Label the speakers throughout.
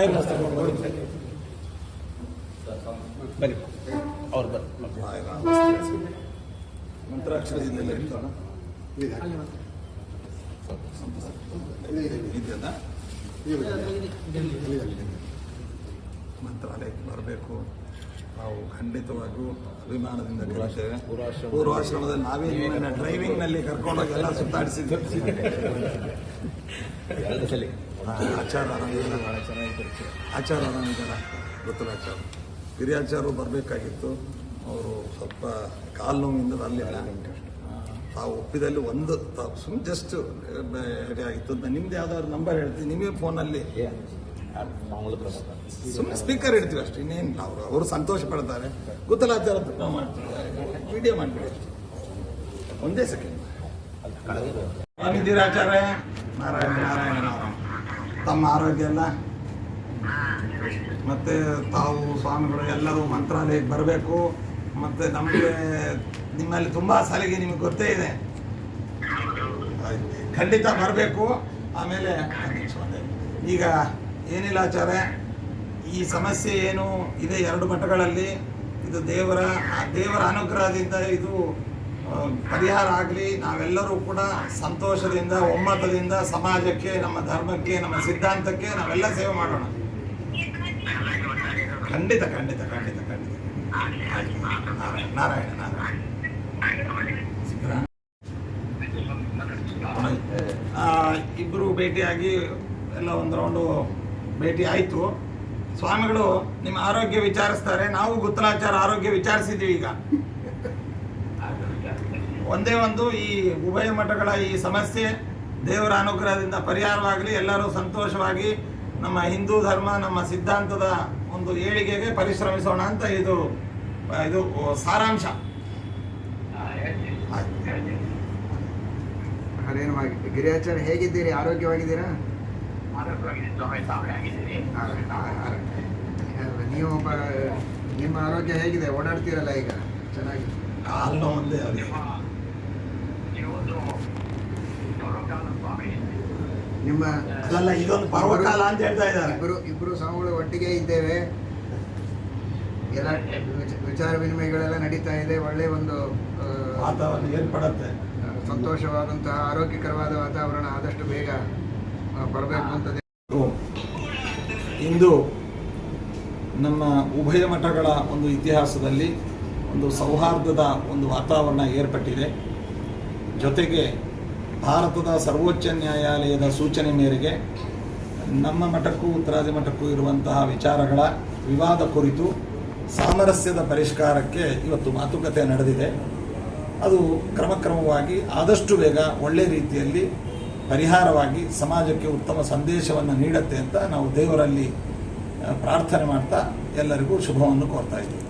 Speaker 1: Lawyer ಬನ್ನಿ. ಅವ್ರು
Speaker 2: ಮಂತ್ರಾಕ್ಷರದಿಂದಲೇ ಇರ್ತೋಣ ಇದೆಯಲ್ಲ ಮಂತ್ರಾಲಯಕ್ಕೆ ಬರಬೇಕು. ನಾವು ಖಂಡಿತವಾಗಿಯೂ ಅಭಿಮಾನದಿಂದ ಕರೀತೇವೆ ಪೂರ್ವಾಶ್ರಮದಲ್ಲಿ ನಾವೇ ನಿಮ್ಮನ್ನ ಡ್ರೈವಿಂಗ್ನಲ್ಲಿ ಕರ್ಕೊಂಡೋಗಿ ಎಲ್ಲ ಆ, ಆಚಾರ ಚೆನ್ನಾಗಿ ಆಚಾರ ಗೊತ್ತಿಲ್ಲ ಆಚಾರ. ಹಿರಿಯಾಚಾರ್ಯರು ಬರಬೇಕಾಗಿತ್ತು. ಅವರು ಸ್ವಲ್ಪ ಕಾಲು ನೋವಿಂದ ಬರಲಿಲ್ಲ. ತಾವು ಒಪ್ಪಿದಲ್ಲಿ ಒಂದು ತಾವು ಸುಮ್ಮನೆ ಜಸ್ಟ್ ಆಗಿತ್ತು ನಿಮ್ದು ಯಾವ್ದಾದ್ರು ನಂಬರ್ ಹೇಳ್ತೀವಿ ನಿಮಗೆ ಫೋನಲ್ಲಿ ಸುಮ್ಮನೆ ಸ್ಪೀಕರ್ ಇಡ್ತೀವಿ ಅಷ್ಟು. ಇನ್ನೇನು ಅವರು ಅವರು ಸಂತೋಷ ಪಡ್ತಾರೆ. ಗೊತ್ತಲಾಚಾರ ಮಾಡ್ತಾರೆ ವಿಡಿಯೋ ಮಾಡಿಬಿಡಿ ಅಷ್ಟೇ. ಒಂದೇ ಸೆಕೆಂಡ್ ನಾರಾಯಣ ನಾರಾಯಣ ನಾರಾಯಣ ತಮ್ಮ ಆರೋಗ್ಯ ಎಲ್ಲ ಮತ್ತು ತಾವು ಸ್ವಾಮಿಗಳು ಎಲ್ಲರೂ ಮಂತ್ರಾಲಯಕ್ಕೆ ಬರಬೇಕು. ಮತ್ತು ನಮಗೆ ನಿಮ್ಮಲ್ಲಿ ತುಂಬ ಸಲಿಗೆ ನಿಮಗೆ ಗೊತ್ತೇ ಇದೆ. ಖಂಡಿತ ಬರಬೇಕು. ಆಮೇಲೆ ಈಗ ಏನಿಲ್ಲ ಆಚಾರ್ಯ, ಈ ಸಮಸ್ಯೆ ಏನು ಇದೆ ಎರಡು ಮಠಗಳಲ್ಲಿ. ಇದು ದೇವರ ದೇವರ ಅನುಗ್ರಹದಿಂದ ಇದು ಪರಿಹಾರ ಆಗಲಿ, ನಾವೆಲ್ಲರೂ ಕೂಡ ಸಂತೋಷದಿಂದ, ಒಮ್ಮತದಿಂದ ಸಮಾಜಕ್ಕೆ, ನಮ್ಮ ಧರ್ಮಕ್ಕೆ, ನಮ್ಮ ಸಿದ್ಧಾಂತಕ್ಕೆ ನಾವೆಲ್ಲ ಸೇವೆ ಮಾಡೋಣ. ಖಂಡಿತ ಖಂಡಿತ ಖಂಡಿತ ಖಂಡಿತ. ನಾರಾಯಣ ನಾರಾಯಣ ನಾರಾಯಣ. ಇಬ್ರು ಭೇಟಿಯಾಗಿ ಎಲ್ಲ ಒಂದು ರೌಂಡು ಭೇಟಿ ಆಯಿತು. ಸ್ವಾಮಿಗಳು ನಿಮ್ಮ ಆರೋಗ್ಯ ವಿಚಾರಿಸ್ತಾರೆ. ನಾವು ಗುತ್ತಲಾಚಾರ ಆರೋಗ್ಯ ವಿಚಾರಿಸಿದ್ದೀವಿ ಈಗ. ಒಂದೇ ಒಂದು ಈ ಉಭಯ ಮಠಗಳ ಈ ಸಮಸ್ಯೆ ದೇವರ ಅನುಗ್ರಹದಿಂದ ಪರಿಹಾರವಾಗಲಿ ಎಲ್ಲರೂ ಸಂತೋಷವಾಗಿ ನಮ್ಮ ಹಿಂದೂ ಧರ್ಮ ನಮ್ಮ ಸಿದ್ಧಾಂತದ ಒಂದು ಏಳಿಗೆಗೆ ಪರಿಶ್ರಮಿಸೋಣ ಅಂತ ಇದು ಇದು ಸಾರಾಂಶ.
Speaker 3: ಗಿರಿಯಾಚಾರ ಹೇಗಿದ್ದೀರಿ? ಆರೋಗ್ಯವಾಗಿದ್ದೀರಾ? ನೀವು ನಿಮ್ಮ ಆರೋಗ್ಯ ಹೇಗಿದೆ? ಓಡಾಡ್ತೀರಲ್ಲ ಈಗ? ಚೆನ್ನಾಗಿ
Speaker 2: ಕಾಲು ನೋವು ಒಂದೇ ಅವ್ರಿಗೆ.
Speaker 3: ನಿಮ್ಮ
Speaker 2: ಇದೊಂದು ಪರ್ವಕಾಲ ಅಂತ ಹೇಳ್ತಾ ಇದ್ದಾರೆ.
Speaker 3: ಇಬ್ಬರು ಇಬ್ಬರು ಸ್ವಾಮಿಗಳು ಒಟ್ಟಿಗೆ ಇದ್ದೇವೆ. ಎಲ್ಲ ವಿಚಾರ ವಿನಿಮಯಗಳೆಲ್ಲ ನಡೀತಾ ಇದೆ. ಒಳ್ಳೆ ಒಂದು
Speaker 2: ವಾತಾವರಣ ಏರ್ಪಡುತ್ತೆ.
Speaker 3: ಸಂತೋಷವಾದಂತಹ ಆರೋಗ್ಯಕರವಾದ ವಾತಾವರಣ ಆದಷ್ಟು ಬೇಗ ಬರಬೇಕು ಅಂತ
Speaker 2: ಇಂದು ನಮ್ಮ ಉಭಯ ಮಠಗಳ ಒಂದು ಇತಿಹಾಸದಲ್ಲಿ ಒಂದು ಸೌಹಾರ್ದದ ಒಂದು ವಾತಾವರಣ ಏರ್ಪಟ್ಟಿದೆ. ಜೊತೆಗೆ ಭಾರತದ ಸರ್ವೋಚ್ಚ ನ್ಯಾಯಾಲಯದ ಸೂಚನೆ ಮೇರೆಗೆ ನಮ್ಮ ಮಠಕ್ಕೂ ಉತ್ತರಾದಿ ಮಠಕ್ಕೂ ಇರುವಂತಹ ವಿಚಾರಗಳ ವಿವಾದ ಕುರಿತು ಸಾಮರಸ್ಯದ ಪರಿಷ್ಕಾರಕ್ಕೆ ಇವತ್ತು ಮಾತುಕತೆ ನಡೆದಿದೆ. ಅದು ಕ್ರಮಕ್ರಮವಾಗಿ ಆದಷ್ಟು ಬೇಗ ಒಳ್ಳೆ ರೀತಿಯಲ್ಲಿ ಪರಿಹಾರವಾಗಿ ಸಮಾಜಕ್ಕೆ ಉತ್ತಮ ಸಂದೇಶವನ್ನು ನೀಡುತ್ತೆ ಅಂತ ನಾವು ದೇವರಲ್ಲಿ ಪ್ರಾರ್ಥನೆ ಮಾಡ್ತಾ ಎಲ್ಲರಿಗೂ ಶುಭವನ್ನು ಕೋರ್ತಾ ಇದ್ದೀವಿ.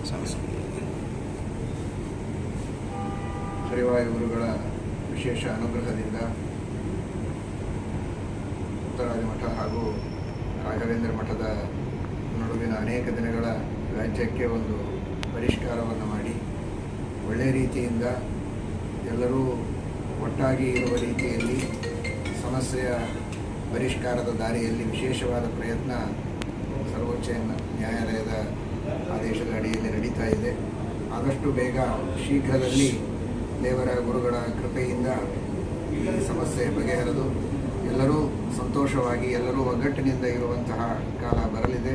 Speaker 3: ಗುರುಗಳ ವಿಶೇಷ ಅನುಗ್ರಹದಿಂದ ಉತ್ತರಾದಿ ಮಠ ಹಾಗೂ ರಾಘವೇಂದ್ರ ಮಠದ ನಡುವಿನ ಅನೇಕ ದಿನಗಳ ರಾಜ್ಯಕ್ಕೆ ಒಂದು ಪರಿಷ್ಕಾರವನ್ನು ಮಾಡಿ ಒಳ್ಳೆ ರೀತಿಯಿಂದ ಎಲ್ಲರೂ ಒಟ್ಟಾಗಿ ಇರುವ ರೀತಿಯಲ್ಲಿ ಸಮಸ್ಯೆಯ ಪರಿಷ್ಕಾರದ ದಾರಿಯಲ್ಲಿ ವಿಶೇಷವಾದ ಪ್ರಯತ್ನ ಸರ್ವೋಚ್ಚ ನ್ಯಾಯಾಲಯದ ಆದೇಶದ ಅಡಿಯಲ್ಲಿ ನಡೀತಾ ಇದೆ. ಆದಷ್ಟು ಬೇಗ ಶೀಘ್ರದಲ್ಲಿ ದೇವರ ಗುರುಗಳ ಕೃಪೆಯಿಂದ ಈ ಸಮಸ್ಯೆ ಬಗೆಹರಿದು ಎಲ್ಲರೂ ಸಂತೋಷವಾಗಿ ಎಲ್ಲರೂ ಒಗ್ಗಟ್ಟಿನಿಂದ ಇರುವಂತಹ ಕಾಲ ಬರಲಿದೆ.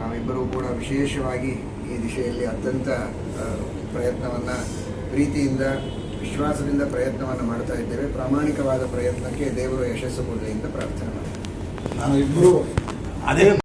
Speaker 3: ನಾವಿಬ್ಬರೂ ಕೂಡ ವಿಶೇಷವಾಗಿ ಈ ದಿಶೆಯಲ್ಲಿ ಅತ್ಯಂತ ಪ್ರಯತ್ನವನ್ನು ಪ್ರೀತಿಯಿಂದ ವಿಶ್ವಾಸದಿಂದ ಪ್ರಯತ್ನವನ್ನು ಮಾಡ್ತಾ ಇದ್ದೇವೆ. ಪ್ರಾಮಾಣಿಕವಾದ ಪ್ರಯತ್ನಕ್ಕೆ ದೇವರು ಯಶಸ್ಸು ಕೊಡಲಿ ಅಂತ ಪ್ರಾರ್ಥನೆ ಮಾಡ್ತೀನಿ
Speaker 2: ನಾನು ಇಬ್ಬರು ಅದೇ